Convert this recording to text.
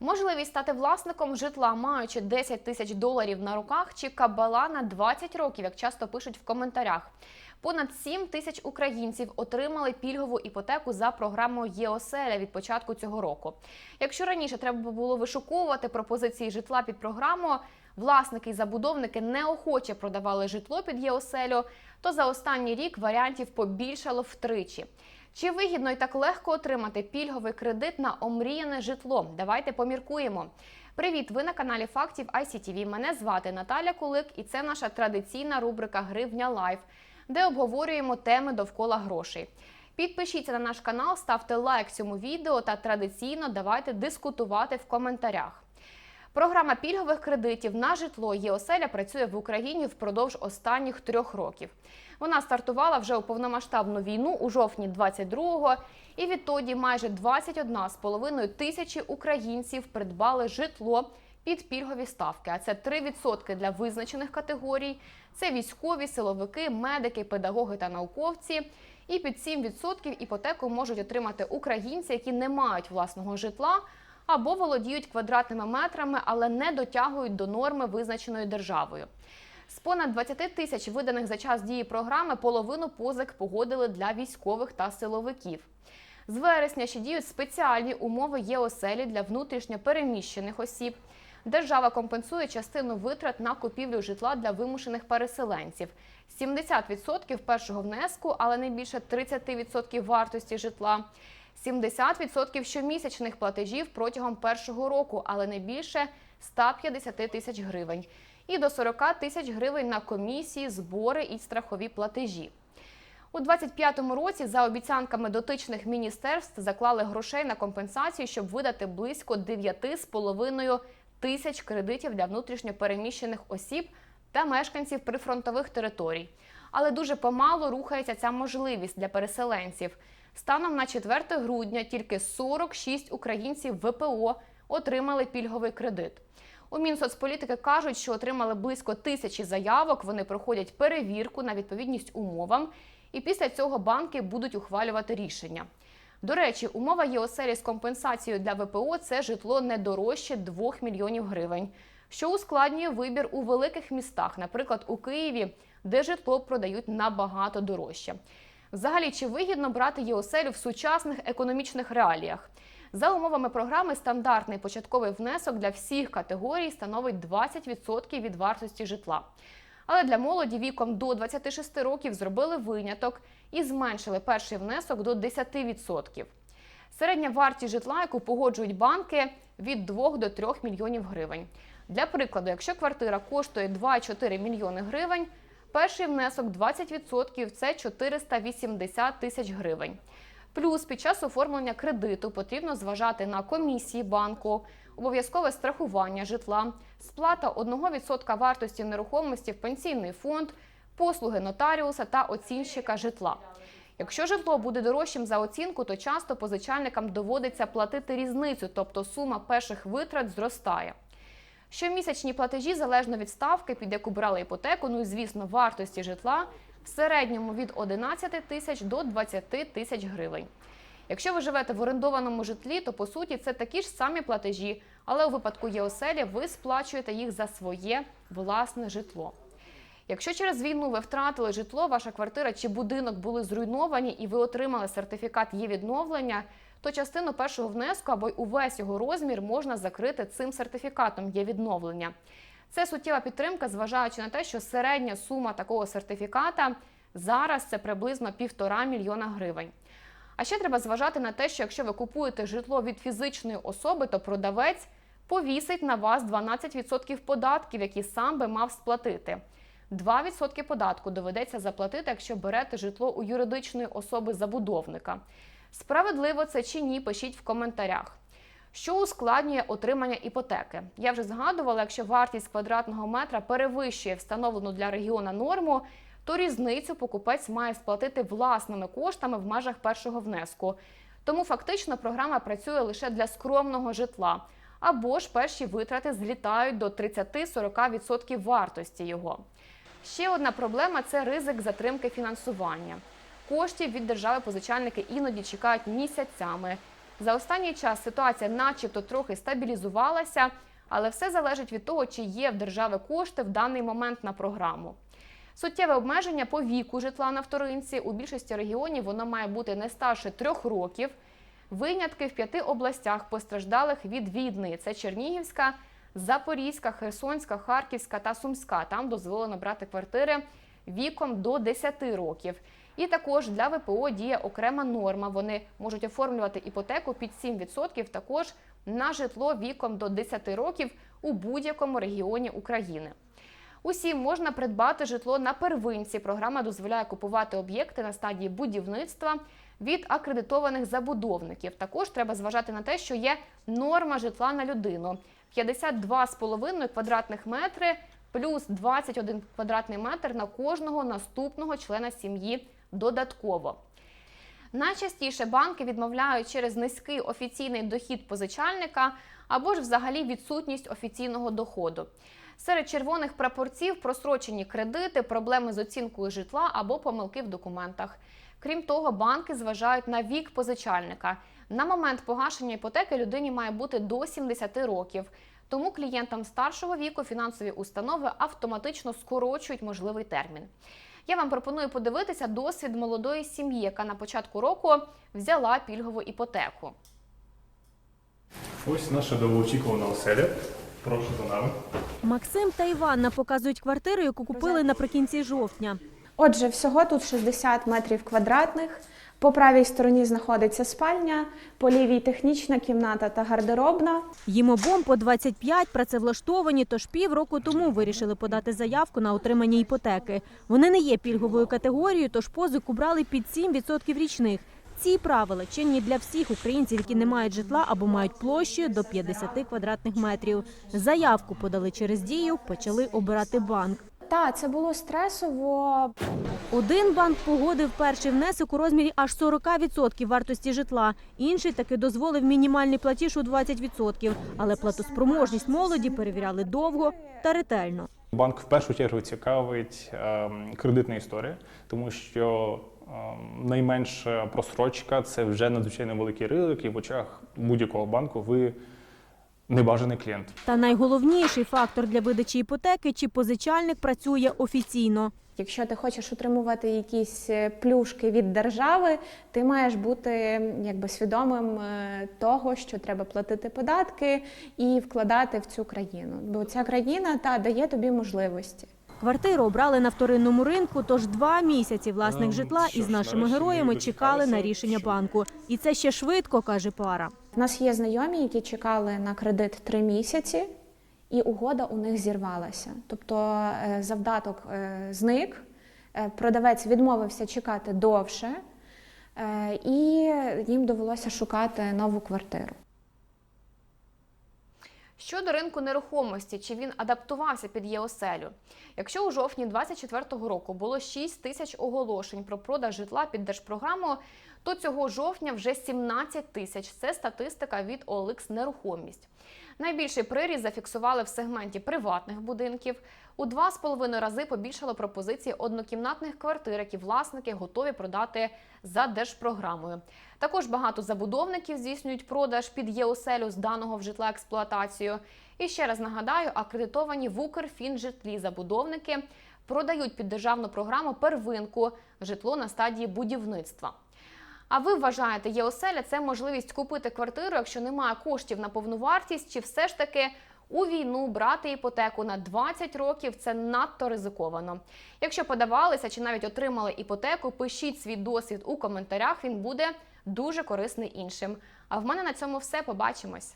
Можливість стати власником житла, маючи 10 тисяч доларів на руках, чи кабала на 20 років, як часто пишуть в коментарях. Понад 7 тисяч українців отримали пільгову іпотеку за програмою ЄОСЕЛЯ від початку цього року. Якщо раніше треба було вишуковувати пропозиції житла під програму, власники і забудовники неохоче продавали житло під ЄОСЕЛю, то за останній рік варіантів побільшало втричі. Чи вигідно і так легко отримати пільговий кредит на омріяне житло? Давайте поміркуємо. Привіт! Ви на каналі Фактів ICTV. Мене звати Наталя Кулик, і це наша традиційна рубрика Гривня Лайф, де обговорюємо теми довкола грошей. Підпишіться на наш канал, ставте лайк цьому відео та традиційно давайте дискутувати в коментарях. Програма пільгових кредитів на житло ЄОСЕЛЯ працює в Україні впродовж останніх трьох років. Вона стартувала вже у повномасштабну війну у жовтні 22-го, і відтоді майже 21,5 тисячі українців придбали житло під пільгові ставки. А це 3% для визначених категорій. Це військові, силовики, медики, педагоги та науковці. І під 7% іпотеку можуть отримати українці, які не мають власного житла або володіють квадратними метрами, але не дотягують до норми, визначеної державою. З понад 20 тисяч виданих за час дії програми половину позик погодили для військових та силовиків. З вересня ще діють спеціальні умови ЄОСЕЛі для внутрішньо переміщених осіб. Держава компенсує частину витрат на купівлю житла для вимушених переселенців. 70% першого внеску, але не більше 30% вартості житла. 70% щомісячних платежів протягом першого року, але не більше 150 тисяч гривень. І до 40 тисяч гривень на комісії, збори і страхові платежі. У 2025 році за обіцянками дотичних міністерств заклали грошей на компенсацію, щоб видати близько 9,5 тисяч кредитів для внутрішньо переміщених осіб та мешканців прифронтових територій. Але дуже помало рухається ця можливість для переселенців. Станом на 4 грудня тільки 46 українців ВПО отримали пільговий кредит. У Мінсоцполітики кажуть, що отримали близько тисячі заявок. Вони проходять перевірку на відповідність умовам, і після цього банки будуть ухвалювати рішення. До речі, умова ЄОСЕЛі з компенсацією для ВПО це житло не дорожче 2 мільйонів гривень, що ускладнює вибір у великих містах, наприклад, у Києві, де житло продають набагато дорожче. Взагалі, чи вигідно брати ЄОСЕЛю в сучасних економічних реаліях? За умовами програми, стандартний початковий внесок для всіх категорій становить 20% від вартості житла. Але для молоді віком до 26 років зробили виняток і зменшили перший внесок до 10%. Середня вартість житла, яку погоджують банки, від 2 до 3 мільйонів гривень. Для прикладу, якщо квартира коштує 2,4 мільйони гривень, перший внесок 20% – це 480 тисяч гривень. Плюс під час оформлення кредиту потрібно зважати на комісії банку, обов'язкове страхування житла, сплата 1% вартості нерухомості в пенсійний фонд, послуги нотаріуса та оцінщика житла. Якщо житло буде дорожчим за оцінку, то часто позичальникам доводиться платити різницю, тобто сума перших витрат зростає. Щомісячні платежі залежно від ставки, під яку брали іпотеку, ну і звісно, вартості житла в середньому від 11 тисяч до 20 тисяч гривень. Якщо ви живете в орендованому житлі, то по суті це такі ж самі платежі, але у випадку ЄОСЕЛі ви сплачуєте їх за своє власне житло. Якщо через війну ви втратили житло, ваша квартира чи будинок були зруйновані і ви отримали сертифікат є відновлення, то частину першого внеску або й увесь його розмір можна закрити цим сертифікатом є відновлення. Це суттєва підтримка, зважаючи на те, що середня сума такого сертифіката зараз це приблизно півтора мільйона гривень. А ще треба зважати на те, що якщо ви купуєте житло від фізичної особи, то продавець повісить на вас 12% податків, які сам би мав сплатити. 2% податку доведеться заплатити, якщо берете житло у юридичної особи забудовника. Справедливо це чи ні, пишіть в коментарях. Що ускладнює отримання іпотеки? Я вже згадувала, якщо вартість квадратного метра перевищує встановлену для регіона норму, то різницю покупець має сплатити власними коштами в межах першого внеску. Тому фактично програма працює лише для скромного житла. Або ж перші витрати злітають до 30-40% вартості його. Ще одна проблема це ризик затримки фінансування. Коштів від держави позичальники іноді чекають місяцями. За останній час ситуація, начебто, трохи стабілізувалася, але все залежить від того, чи є в держави кошти в даний момент на програму. Суттєве обмеження по віку житла на вторинці у більшості регіонів воно має бути не старше трьох років. Винятки в п'яти областях постраждалих від війни: це Чернігівська, Запорізька, Херсонська, Харківська та Сумська. Там дозволено брати квартири віком до 10 років. І також для ВПО діє окрема норма. Вони можуть оформлювати іпотеку під 7% також на житло віком до 10 років у будь-якому регіоні України. Усім можна придбати житло на первинці. Програма дозволяє купувати об'єкти на стадії будівництва від акредитованих забудовників. Також треба зважати на те, що є норма житла на людину 52,5 квадратних метри плюс 21 квадратний метр на кожного наступного члена сім'ї додатково. Найчастіше банки відмовляють через низький офіційний дохід позичальника або ж взагалі відсутність офіційного доходу. Серед червоних прапорців просрочені кредити, проблеми з оцінкою житла або помилки в документах. Крім того, банки зважають на вік позичальника. На момент погашення іпотеки людині має бути до 70 років. Тому клієнтам старшого віку фінансові установи автоматично скорочують можливий термін. Я вам пропоную подивитися досвід молодої сім'ї, яка на початку року взяла пільгову іпотеку. Ось наша довгоочікувана оселя. Прошу за нами. Максим та Іванна показують квартиру, яку купили наприкінці жовтня. Отже, всього тут 60 метрів квадратних. По правій стороні знаходиться спальня, по лівій технічна кімната та гардеробна. Їм обом по 25 працевлаштовані, тож півроку тому вирішили подати заявку на отримання іпотеки. Вони не є пільговою категорією, тож позику брали під 7% річних. Ці правила чинні для всіх українців, які не мають житла або мають площу до 50 квадратних метрів. Заявку подали через дію, почали обирати банк. Та це було стресово. Один банк погодив перший внесок у розмірі аж 40% вартості житла. Інший таки дозволив мінімальний платіж у 20%. Але платоспроможність молоді перевіряли довго та ретельно. Банк в першу чергу цікавить ем, кредитна історія, тому що ем, найменша просрочка це вже надзвичайно великий ризик, і в очах будь-якого банку ви небажаний клієнт. Та найголовніший фактор для видачі іпотеки чи позичальник працює офіційно. Якщо ти хочеш отримувати якісь е, плюшки від держави, ти маєш бути якби свідомим е, того, що треба платити податки і вкладати в цю країну. Бо ця країна та дає тобі можливості. Квартиру обрали на вторинному ринку, тож два місяці власник Ем, житла із нашими героями чекали на рішення банку. І це ще швидко, каже пара. У нас є знайомі, які чекали на кредит три місяці, і угода у них зірвалася. Тобто е, завдаток е, зник, е, продавець відмовився чекати довше, і їм довелося шукати нову квартиру. Щодо ринку нерухомості, чи він адаптувався під ЄОСЕЛю? Якщо у жовтні 2024 року було 6 тисяч оголошень про продаж житла під держпрограму, то цього жовтня вже 17 тисяч. Це статистика від OLX Нерухомість. Найбільший приріст зафіксували в сегменті приватних будинків. У два з половиною рази побільшало пропозиції однокімнатних квартир, які власники готові продати за держпрограмою. Також багато забудовників здійснюють продаж під ЄОСЕЛю з даного в житла експлуатацію. І ще раз нагадаю, акредитовані в Укрфінжитлі забудовники продають під державну програму первинку житло на стадії будівництва. А ви вважаєте, ЄОСЕЛЯ – це можливість купити квартиру, якщо немає коштів на повну вартість, чи все ж таки у війну брати іпотеку на 20 років це надто ризиковано. Якщо подавалися чи навіть отримали іпотеку, пишіть свій досвід у коментарях. Він буде дуже корисний іншим. А в мене на цьому все. Побачимось.